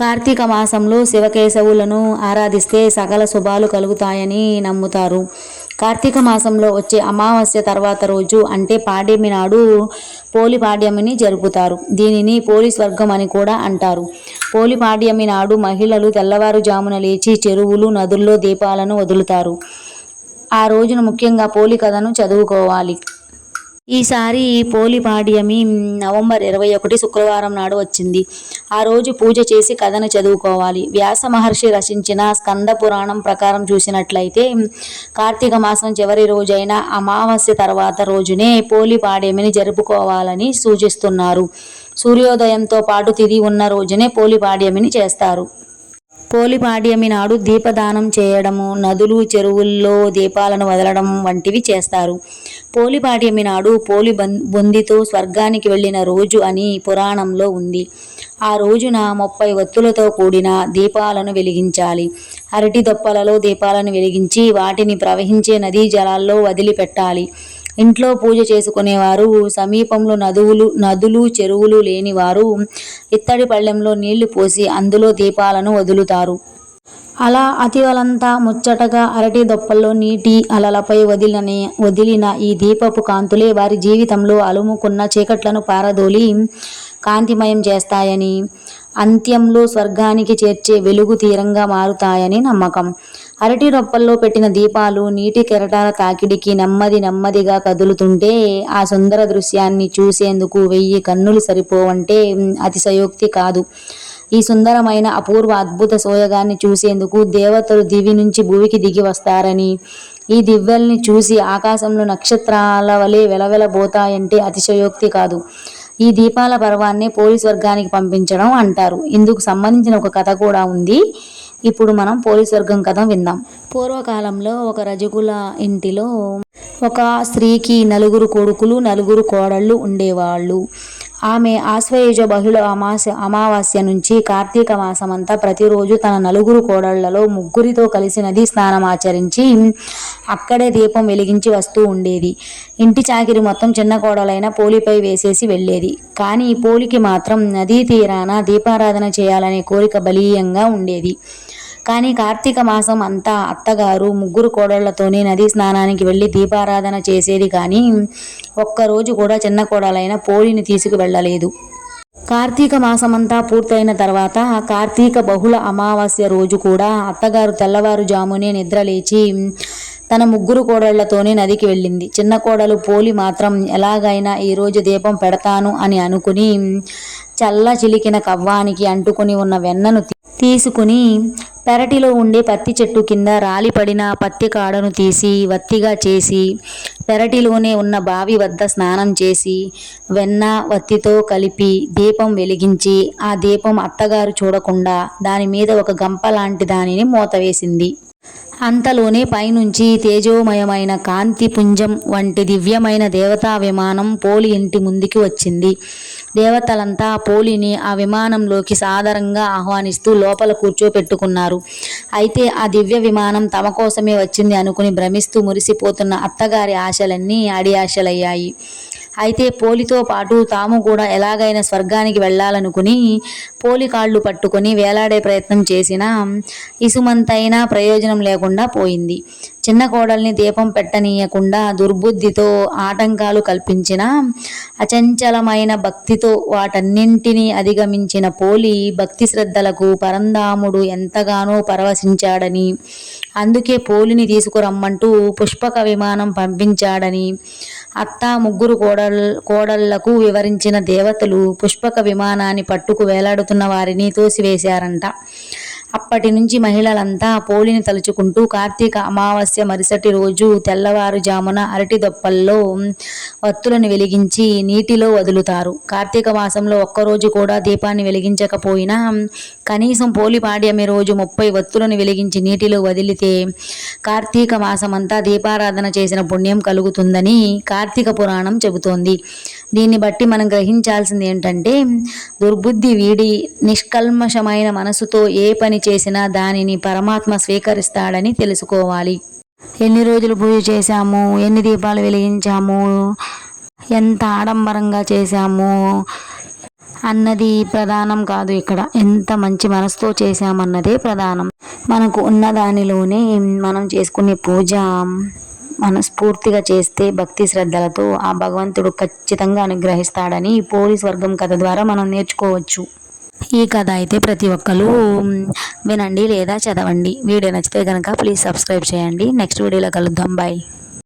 కార్తీక మాసంలో శివకేశవులను ఆరాధిస్తే సకల శుభాలు కలుగుతాయని నమ్ముతారు. కార్తీక మాసంలో వచ్చే అమావాస్య తర్వాత రోజు అంటే పాడ్యమి నాడు పోలి పాడ్యమిని జరుపుతారు. దీనిని పోలి స్వర్గం అని కూడా అంటారు. పోలి పాడ్యమి నాడు మహిళలు తెల్లవారుజామున లేచి చెరువులు నదుల్లో దీపాలను వదులుతారు. ఆ రోజున ముఖ్యంగా పోలి కథను చదువుకోవాలి. ఈసారి పోలిపాడ్యమి నవంబర్ ఇరవై ఒకటి శుక్రవారం నాడు వచ్చింది. ఆ రోజు పూజ చేసి కథను చదువుకోవాలి. వ్యాస మహర్షి రచించిన స్కంద పురాణం ప్రకారం చూసినట్లయితే కార్తీక మాసం చివరి రోజైన అమావాస్య తర్వాత రోజునే పోలిపాడ్యమిని జరుపుకోవాలని సూచిస్తున్నారు. సూర్యోదయంతో పాటు తిది ఉన్న రోజునే పోలిపాడ్యమిని చేస్తారు. పోలిపాడ్యమి నాడు దీపదానం చేయడము నదులు చెరువుల్లో దీపాలను వదలడం వంటివి చేస్తారు. పోలిపాడ్యమి నాడు పోలి బం బొందితో స్వర్గానికి వెళ్ళిన రోజు అని పురాణంలో ఉంది. ఆ రోజున ముప్పై ఒత్తులతో కూడిన దీపాలను వెలిగించాలి. అరటి దొప్పలలో దీపాలను వెలిగించి వాటిని ప్రవహించే నదీ జలాల్లో వదిలిపెట్టాలి. ఇంట్లో పూజ చేసుకునేవారు సమీపంలో నదువులు నదులు చెరువులు లేనివారు ఇత్తడి పళ్ళెంలో నీళ్ళు పోసి అందులో దీపాలను వదులుతారు. అలా అతివలంతా ముచ్చటగా అరటి దొప్పల్లో నీటి అలలపై వదిలిన వదిలిన ఈ దీపపు కాంతులే వారి జీవితంలో అలుముకున్న చీకట్లను పారదోలి కాంతిమయం చేస్తాయని అంత్యంలో స్వర్గానికి చేర్చే వెలుగు తీరంగా మారుతాయని నమ్మకం. అరటి రొప్పల్లో పెట్టిన దీపాలు నీటి కెరటాల తాకిడికి నెమ్మది నెమ్మదిగా కదులుతుంటే ఆ సుందర దృశ్యాన్ని చూసేందుకు వెయ్యి కన్నులు సరిపోవంటే అతిశయోక్తి కాదు. ఈ సుందరమైన అపూర్వ అద్భుత సోయగాన్ని చూసేందుకు దేవతలు దివి నుంచి భూమికి దిగి వస్తారని ఈ దివ్యల్ని చూసి ఆకాశంలో నక్షత్రాల వలె వెలవెలబోతాయంటే అతిశయోక్తి కాదు. ఈ దీపాల పర్వాన్ని పోలీస్ వర్గానికి పంపించడం అంటారు. ఇందుకు సంబంధించిన ఒక కథ కూడా ఉంది. ఇప్పుడు మనం పోలీస్ వర్గం కథ విందాం. పూర్వకాలంలో ఒక రజకుల ఇంటిలో ఒక స్త్రీకి నలుగురు కొడుకులు నలుగురు కోడళ్ళు ఉండేవాళ్ళు. ఆమె ఆశ్వయుజ బహుళ అమాస అమావాస్య నుంచి కార్తీక మాసమంతా ప్రతిరోజు తన నలుగురు కోడళ్ళలో ముగ్గురితో కలిసి నది స్నానం ఆచరించి అక్కడే దీపం వెలిగించి వస్తూ ఉండేది. ఇంటి చాకిరి మొత్తం చిన్న కోడలైన పోలిపై వేసేసి వెళ్ళేది. కానీ పోలికి మాత్రం నదీ తీరాన దీపారాధన చేయాలనే కోరిక బలీయంగా ఉండేది. కానీ కార్తీక మాసం అంతా అత్తగారు ముగ్గురు కోడళ్ళతోనే నదీ స్నానానికి వెళ్ళి దీపారాధన చేసేది కానీ ఒక్కరోజు కూడా చిన్న కోడలైన పోలిని తీసుకువెళ్ళలేదు. కార్తీక మాసమంతా పూర్తయిన తర్వాత కార్తీక బహుళ అమావాస్య రోజు కూడా అత్తగారు తెల్లవారుజామునే నిద్రలేచి తన ముగ్గురు కోడళ్ళతోనే నదికి వెళ్ళింది. చిన్న కోడలు పోలి మాత్రం ఎలాగైనా ఈరోజు దీపం పెడతాను అని అనుకుని చల్ల చిలికిన కవ్వానికి అంటుకుని ఉన్న వెన్నను తీసుకుని పెరటిలో ఉండే పత్తి చెట్టు కింద రాలిపడిన పత్తి కాడను తీసి వత్తిగా చేసి పెరటిలోనే ఉన్న బావి వద్ద స్నానం చేసి వెన్న వత్తితో కలిపి దీపం వెలిగించి ఆ దీపం అత్తగారు చూడకుండా దాని మీద ఒక గంప లాంటి దానిని మూతవేసింది అంతలోనే పైనుంచి తేజోమయమైన కాంతి పుంజం వంటి దివ్యమైన దేవతా విమానం పోలి ఇంటి ముందుకి వచ్చింది. దేవతలంతా పోలిని ఆ విమానంలోకి సాదరంగా ఆహ్వానిస్తూ లోపల కూర్చోపెట్టుకున్నారు. అయితే ఆ దివ్య విమానం తమ కోసమే వచ్చింది అనుకుని భ్రమిస్తూ మురిసిపోతున్న అత్తగారి ఆశలన్నీ అడి ఆశలయ్యాయి. అయితే పోలితో పాటు తాము కూడా ఎలాగైనా స్వర్గానికి వెళ్ళాలనుకుని పోలి కాళ్ళు పట్టుకొని వేలాడే ప్రయత్నం చేసినా ఇసుమంతైనా ప్రయోజనం లేకుండా పోయింది. చిన్న కోడల్ని దీపం పెట్టనీయకుండా దుర్బుద్ధితో ఆటంకాలు కల్పించిన అచంచలమైన భక్తితో వాటన్నింటినీ అధిగమించిన పోలి భక్తి శ్రద్ధలకు పరంధాముడు ఎంతగానో పరవశించాడని అందుకే పోలిని తీసుకురమ్మంటూ పుష్పక విమానం పంపించాడని అత్త ముగ్గురు కోడల్ కోడళ్ళకు వివరించిన దేవతలు పుష్పక విమానాన్ని పట్టుకు వేలాడుతున్న వారిని తోసివేశారంట. అప్పటి నుంచి మహిళలంతా పోలిని తలుచుకుంటూ కార్తీక అమావాస్య మరుసటి రోజు తెల్లవారుజామున అరటి దొప్పల్లో వత్తులను వెలిగించి నీటిలో వదులుతారు. కార్తీక మాసంలో ఒక్కరోజు కూడా దీపాన్ని వెలిగించకపోయినా కనీసం పోలిపాడ్యమి రోజు ముప్పై వత్తులను వెలిగించి నీటిలో వదిలితే కార్తీక మాసమంతా దీపారాధన చేసిన పుణ్యం కలుగుతుందని కార్తీక పురాణం చెబుతోంది. దీన్ని బట్టి మనం గ్రహించాల్సింది ఏంటంటే దుర్బుద్ధి వీడి నిష్కల్మషమైన మనసుతో ఏ పని చేసినా దానిని పరమాత్మ స్వీకరిస్తాడని తెలుసుకోవాలి. ఎన్ని రోజులు పూజ చేశాము? ఎన్ని దీపాలు వెలిగించాము? ఎంత ఆడంబరంగా చేశాము? అన్నది ప్రధానం కాదు ఇక్కడ. ఎంత మంచి మనసుతో చేశామన్నదే ప్రధానం. మనకు ఉన్న దానిలోనే మనం చేసుకునే పూజ మనస్ఫూర్తిగా చేస్తే భక్తి శ్రద్ధలతో ఆ భగవంతుడు ఖచ్చితంగా అనుగ్రహిస్తాడని ఈ పోలీస్ వర్గం కథ ద్వారా మనం నేర్చుకోవచ్చు. ఈ కథ అయితే ప్రతి ఒక్కరు వినండి లేదా చదవండి. వీడియో నచ్చితే కనుక ప్లీజ్ సబ్స్క్రైబ్ చేయండి. నెక్స్ట్ వీడియోలో కలుద్దాం. బాయ్